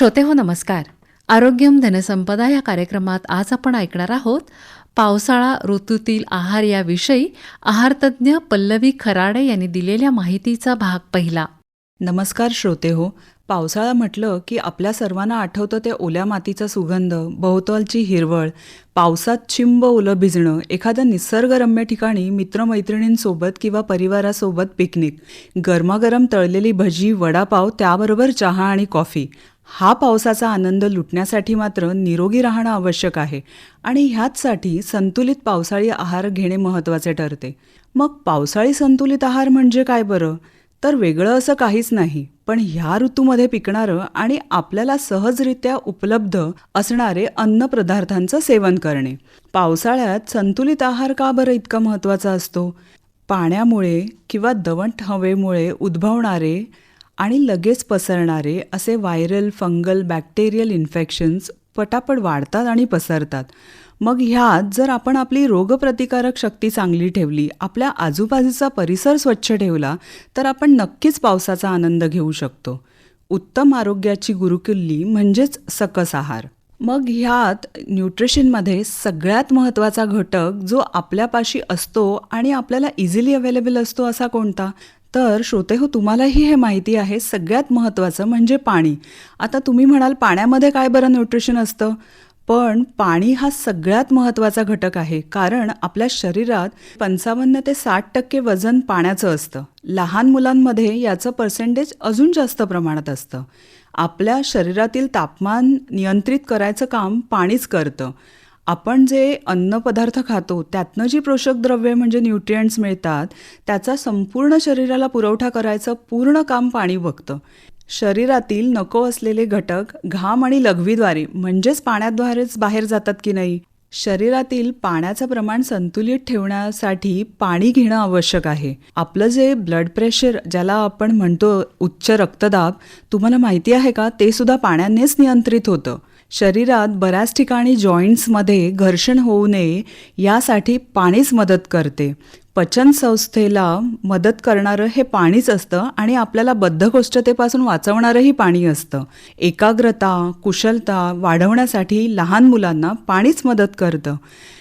श्रोते हो नमस्कार. आरोग्यम धनसंपदा या कार्यक्रमात आज आपण ऐकणार आहोत पावसाळा ऋतूतील आहार याविषयी आहारतज्ञ पल्लवी खराडे यांनी दिलेल्या माहितीचा भाग पहिला. नमस्कार श्रोते हो पावसाळा म्हटलं की आपल्या सर्वांना आठवतं ते ओल्या मातीचा सुगंध भोवतालची हिरवळ पावसात चिंब ओलं भिजणं एखाद्या निसर्गरम्य ठिकाणी मित्रमैत्रिणींसोबत किंवा परिवारासोबत पिकनिक गरमागरम तळलेली भजी वडापाव त्याबरोबर चहा आणि कॉफी हा पावसाचा आनंद लुटण्यासाठी मात्र निरोगी राहणं आवश्यक आहे आणि ह्याचसाठी संतुलित पावसाळी आहार घेणे महत्त्वाचे ठरते. मग पावसाळी संतुलित आहार म्हणजे काय बरं? तर वेगळं असं काहीच नाही पण ह्या ऋतूमध्ये पिकणारं आणि आपल्याला सहजरित्या उपलब्ध असणारे अन्न पदार्थांचं सेवन करणे. पावसाळ्यात संतुलित आहार का बरं इतका महत्त्वाचा असतो? पाण्यामुळे किंवा दवंट हवेमुळे उद्भवणारे आणि लगेच पसरणारे असे व्हायरल फंगल बॅक्टेरियल इन्फेक्शन्स पटापट वाढतात आणि पसरतात. मग ह्यात जर आपण आपली रोगप्रतिकारक शक्ती चांगली ठेवली आपल्या आजूबाजूचा परिसर स्वच्छ ठेवला तर आपण नक्कीच पावसाचा आनंद घेऊ शकतो. उत्तम आरोग्याची गुरुकिल्ली म्हणजेच सकस आहार. मग ह्यात न्यूट्रिशनमध्ये सगळ्यात महत्त्वाचा घटक जो आपल्यापाशी असतो आणि आपल्याला इझिली अवेलेबल असतो असा कोणता? तर श्रोते हो तुम्हालाही हे माहिती आहे सगळ्यात महत्त्वाचं म्हणजे पाणी. आता तुम्ही म्हणाल पाण्यामध्ये काय बरं न्यूट्रिशन असतं? पण पाणी हा सगळ्यात महत्त्वाचा घटक आहे कारण आपल्या शरीरात पंचावन्न ते साठ टक्के वजन पाण्याचं असतं. लहान मुलांमध्ये याचं पर्सेंटेज अजून जास्त प्रमाणात असतं. आपल्या शरीरातील तापमान नियंत्रित करायचं काम पाणीच करतं. आपण जे अन्नपदार्थ खातो त्यातनं जी पोषक द्रव्ये म्हणजे न्यूट्रियंट्स मिळतात त्याचा संपूर्ण शरीराला पुरवठा करायचं पूर्ण काम पाणी बघतं. शरीरातील नको असलेले घटक घाम आणि लघवीद्वारे म्हणजेच पाण्याद्वारेच बाहेर जातात की नाही? शरीरातील पाण्याचं प्रमाण संतुलित ठेवण्यासाठी पाणी घेणं आवश्यक आहे. आपलं जे ब्लड प्रेशर ज्याला आपण म्हणतो उच्च रक्तदाब तुम्हाला माहिती आहे का? ते सुद्धा पाण्यानेच नियंत्रित होतं. शरीरात बऱ्याच ठिकाणी जॉईंट्समध्ये घर्षण होऊ नये यासाठी पाणीच मदत करते. पचन संस्थेला मदत करणारं हे पाणीच असतं आणि आपल्याला बद्धकोष्ठतेपासून वाचवणारंही पाणी असतं. एकाग्रता कुशलता वाढवण्यासाठी लहान मुलांना पाणीच मदत करतं.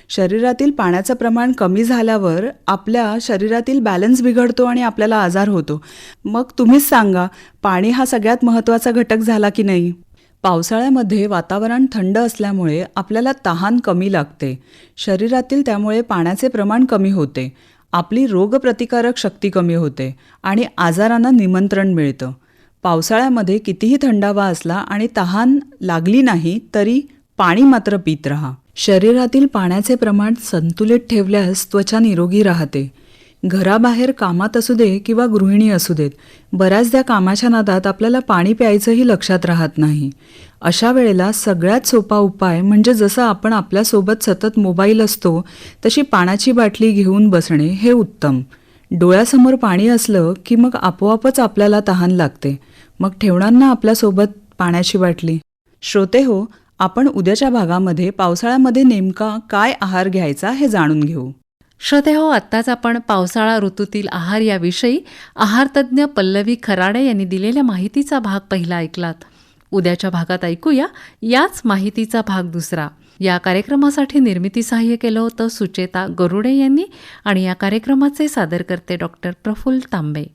शरीरातील पाण्याचं प्रमाण कमी झाल्यावर आपल्या शरीरातील बॅलन्स बिघडतो आणि आपल्याला आजार होतो. मग तुम्हीच सांगा पाणी हा सगळ्यात महत्त्वाचा घटक झाला की नाही? पावसाळ्यामध्ये वातावरण थंड असल्यामुळे आपल्याला तहान कमी लागते. शरीरातील त्यामुळे पाण्याचे प्रमाण कमी होते. आपली रोगप्रतिकारक शक्ती कमी होते आणि आजारांना निमंत्रण मिळतं. पावसाळ्यामध्ये कितीही थंडावा असला आणि तहान लागली नाही तरी पाणी मात्र पित राहा. शरीरातील पाण्याचे प्रमाण संतुलित ठेवल्यास त्वचा निरोगी राहते. घराबाहेर कामात असू दे किंवा गृहिणी असू देत बऱ्याचदा कामाच्या नादात आपल्याला पाणी प्यायचंही लक्षात राहत नाही. अशा वेळेला सगळ्यात सोपा उपाय म्हणजे जसं आपण आपल्यासोबत सतत मोबाईल असतो तशी पाण्याची बाटली घेऊन बसणे हे उत्तम. डोळ्यासमोर पाणी असलं की मग आपोआपच आपल्याला तहान लागते. मग ठेवणार ना आपल्यासोबत पाण्याची बाटली. श्रोते हो आपण उद्याच्या भागामध्ये पावसाळ्यामध्ये नेमका काय आहार घ्यायचा हे जाणून घेऊ. श्रोते हो आत्ताच आपण पावसाळा ऋतूतील आहार याविषयी आहारतज्ज्ञ पल्लवी खराडे यांनी दिलेल्या माहितीचा भाग पहिला ऐकलात. उद्याच्या भागात ऐकूया याच माहितीचा भाग दुसरा. या कार्यक्रमासाठी निर्मिती सहाय्य केलं होतं सुचेता गरुडे यांनी आणि या कार्यक्रमाचे सादरकर्ते डॉक्टर प्रफुल्ल तांबे.